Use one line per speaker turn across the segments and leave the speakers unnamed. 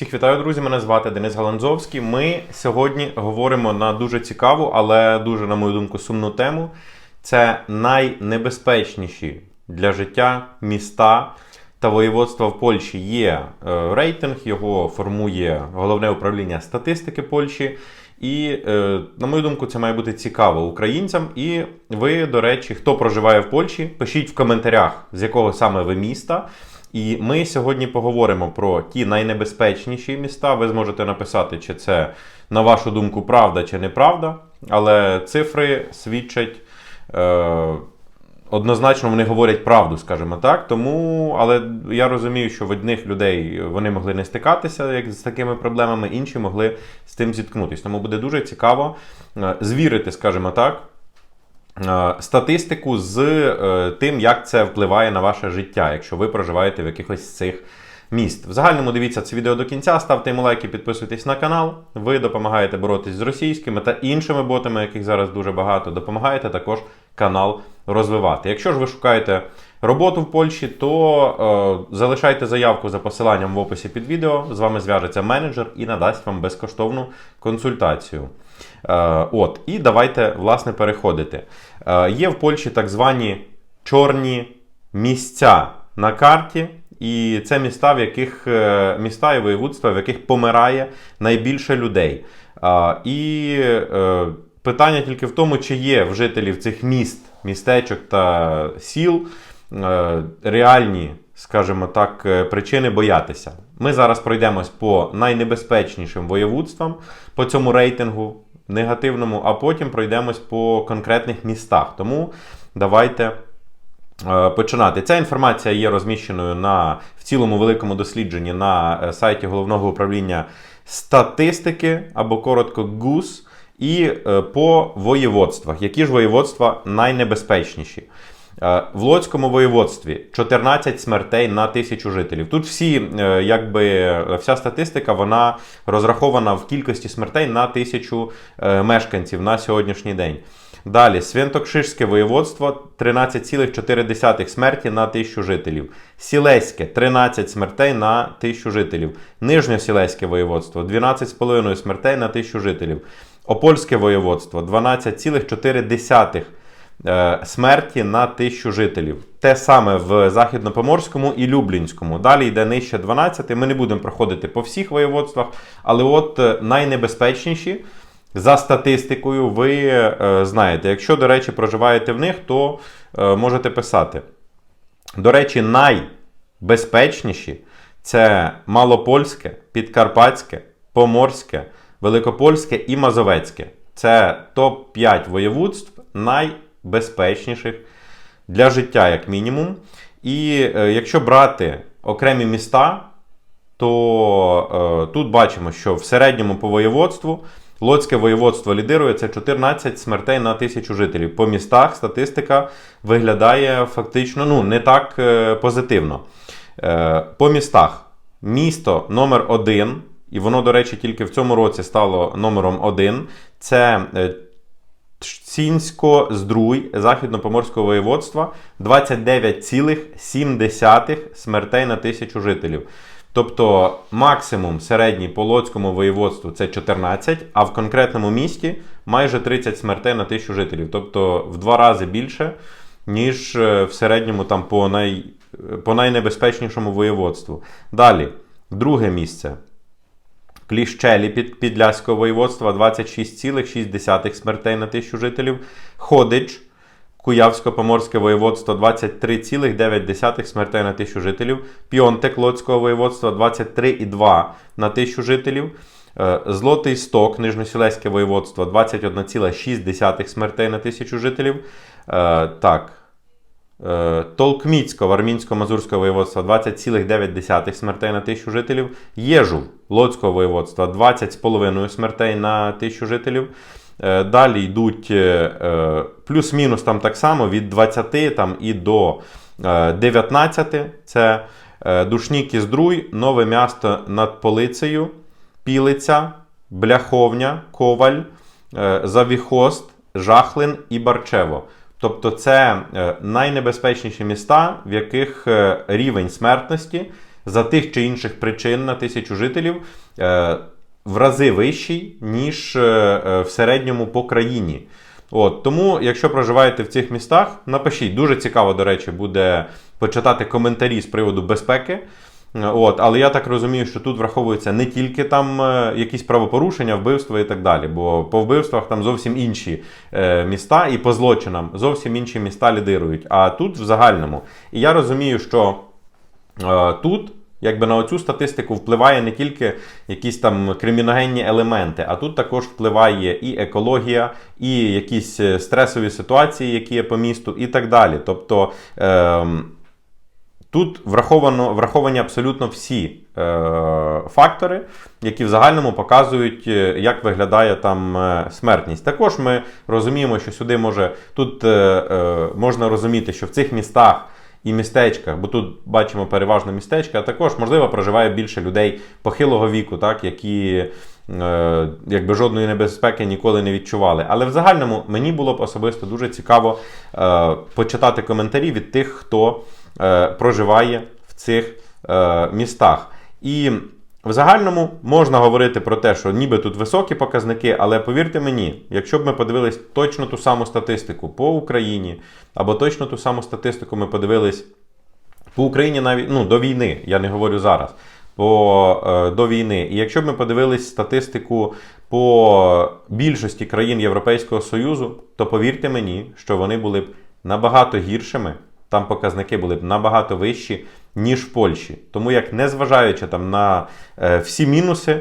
Всіх вітаю, друзі! Мене звати Денис Галанзовський. Ми сьогодні говоримо на дуже цікаву, але дуже, на мою думку, сумну тему. Це найнебезпечніші для життя міста та воєводства в Польщі. Є е, рейтинг, його формує головне управління статистики Польщі. І, е, на мою думку, це має бути цікаво українцям. І ви, до речі, хто проживає в Польщі, пишіть в коментарях, з якого саме ви міста. І ми сьогодні поговоримо про ті найнебезпечніші міста. Ви зможете написати, чи це, на вашу думку, правда чи неправда. Але цифри свідчать. Е, Однозначно вони говорять правду, скажімо так. Тому, але я розумію, що в одних людей вони могли не стикатися як з такими проблемами, інші могли з тим зіткнутися. Тому буде дуже цікаво е, звірити, скажімо так, статистику з е, тим, як це впливає на ваше життя, якщо ви проживаєте в якихось з цих міст. В загальному дивіться це відео до кінця, ставте йому лайки, підписуйтесь на канал. Ви допомагаєте боротись з російськими та іншими ботами, яких зараз дуже багато. Допомагаєте також канал розвивати. Якщо ж ви шукаєте роботу в Польщі, то е, залишайте заявку за посиланням в описі під відео. З вами зв'яжеться менеджер і надасть вам безкоштовну консультацію. Е, от, і давайте власне переходити. Е, є в Польщі так звані чорні місця на карті. І це міста, в яких е, міста і воєводства, в яких помирає найбільше людей. А, І е, питання тільки в тому, чи є в жителів цих міст, містечок та сіл е, реальні, скажімо так, е, причини боятися. Ми зараз пройдемось по найнебезпечнішим воєводствам по цьому рейтингу негативному, а потім пройдемось по конкретних містах. Тому давайте. Е, починати. Ця інформація є розміщеною на, в цілому великому дослідженні на е, сайті головного управління статистики або коротко ГУС, і е, по воєводствах. Які ж воєводства найнебезпечніші? В Лоцькому воєводстві 14 смертей на тисячу жителів. Тут всі, якби вся статистика вона розрахована в кількості смертей на тисячу мешканців на сьогоднішній день. Далі, Свинтокшишське воєводство 13,4 смерті на тисячу жителів. Сілеське 13 смертей на тисячу жителів. Нижньосілеське воєводство 12,5 смертей на тисячу жителів. Опольське воєводство 12,4 е, смерті на тисячу жителів. Те саме в Західнопоморському і Люблінському. Далі йде нижче 12. Ми не будемо проходити по всіх воєводствах, але от е, найнебезпечніші. За статистикою, ви е, знаєте, якщо, до речі, проживаєте в них, то е, можете писати. До речі, найбезпечніші це Малопольське, Підкарпатське, Поморське, Великопольське і Мазовецьке. Це топ-5 воєводств найбезпечніших для життя, як мінімум. І е, якщо брати окремі міста, то е, тут бачимо, що в середньому по воєводству. Лоцьке воєводство лідирує це 14 смертей на тисячу жителів. По містах статистика виглядає фактично ну, не так е, позитивно. Е, по містах місто номер 1 і воно, до речі, тільки в цьому році стало номером 1 Це е, Цінсько здруй Західно-Поморського воєводства 29,7 смертей на тисячу жителів. Тобто максимум середній по Лоцькому воєводству це 14, а в конкретному місті майже 30 смертей на тисячу жителів. Тобто в два рази більше, ніж е, в середньому там по най, по найнебезпечнішому воєводству. Далі, друге місце. Кліщелі під Підляського воєводства 26,6 смертей на тисячу жителів. Ходич Куявсько-Поморське воєводство 23,9 смертей на тисячу жителів. Піонтек Лоцького воєводства 23,2 на тисячу жителів. Е, Злотий Сток, Нижньосілеське воєводство 21,6 смертей на тисячу жителів. Е, так. Е, Толкміцько Армінсько-Мазурського воєводства 20,9 смертей на тисячу жителів. Єжув Лоцького воєводства 20,5 смертей на тисячу жителів. Е, далі йдуть е, плюс-мінус там так само від 20 там, і до 19. Це Душніки Здруй, Нове місто над Полицею, Пілиця, Бляховня, Коваль, Завіхост, Жахлин і Барчево. Тобто це найнебезпечніші міста, в яких рівень смертності за тих чи інших причин на тисячу жителів е, в рази вищий, ніж е, е, в середньому по країні. От, тому, якщо проживаєте в цих містах, напишіть. Дуже цікаво, до речі, буде почитати коментарі з приводу безпеки. Е, От, але я так розумію, що тут враховується не тільки там е, якісь правопорушення, вбивства і так далі. Бо по вбивствах там зовсім інші е, міста, і по злочинам зовсім інші міста лідирують. А тут в загальному. І я розумію, що е, тут. Якби на оцю статистику впливає не тільки якісь там криміногенні елементи, а тут також впливає і екологія, і якісь е, стресові ситуації, які є по місту, і так далі. Тобто ем, тут враховано, враховані абсолютно всі е, фактори, які в загальному показують, е, як виглядає там е, смертність. Також ми розуміємо, що сюди може тут е, е, можна розуміти, що в цих містах і містечках, бо тут бачимо переважно містечка, а також можливо проживає більше людей похилого віку, так які. е, Якби жодної небезпеки ніколи не відчували. Але в загальному мені було б особисто дуже цікаво е, почитати коментарі від тих, хто проживає в цих е, містах. І в загальному можна говорити про те, що ніби тут високі показники, але повірте мені, якщо б ми подивились точно ту саму статистику по Україні, або точно ту саму статистику ми подивились по Україні навіть ну, до війни, я не говорю зараз. По, е, до війни. І якщо б ми подивились статистику по більшості країн Європейського Союзу, то повірте мені, що вони були б набагато гіршими, там показники були б набагато вищі, ніж в Польщі. Тому як незважаючи там на е, всі мінуси,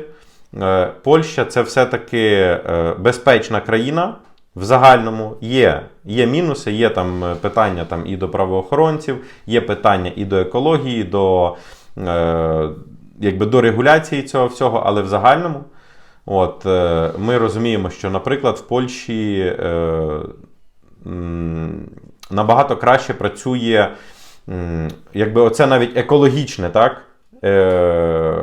е, Польща це все-таки е, безпечна країна. В загальному є, є мінуси, є там е, питання там, і до правоохоронців, є питання і до екології, до, е, якби, до регуляції цього всього, але в загальному от, е, ми розуміємо, що, наприклад, в Польщі е, набагато краще працює, якби оце навіть екологічне, так? Е,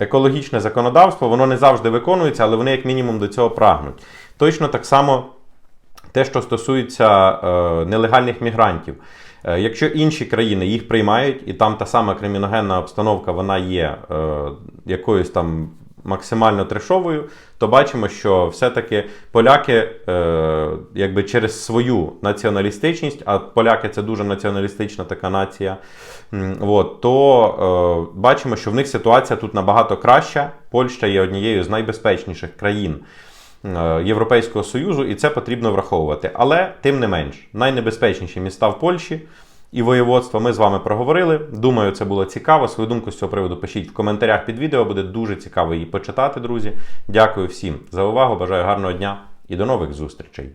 екологічне законодавство, воно не завжди виконується, але вони як мінімум до цього прагнуть. Точно так само те, що стосується е, нелегальних мігрантів. Е, якщо інші країни їх приймають, і там та сама криміногенна обстановка вона є е, якоюсь там максимально трешовою, то бачимо, що все-таки поляки, е, якби через свою націоналістичність, а поляки це дуже націоналістична така нація, от, то е, бачимо, що в них ситуація тут набагато краща. Польща є однією з найбезпечніших країн. Е, Європейського Союзу, і це потрібно враховувати. Але тим не менш, найнебезпечніші міста в Польщі і воєводства ми з вами проговорили. Думаю, це було цікаво. Свою думку з цього приводу пишіть в коментарях під відео. Буде дуже цікаво її почитати, друзі. Дякую всім за увагу. Бажаю гарного дня і до нових зустрічей.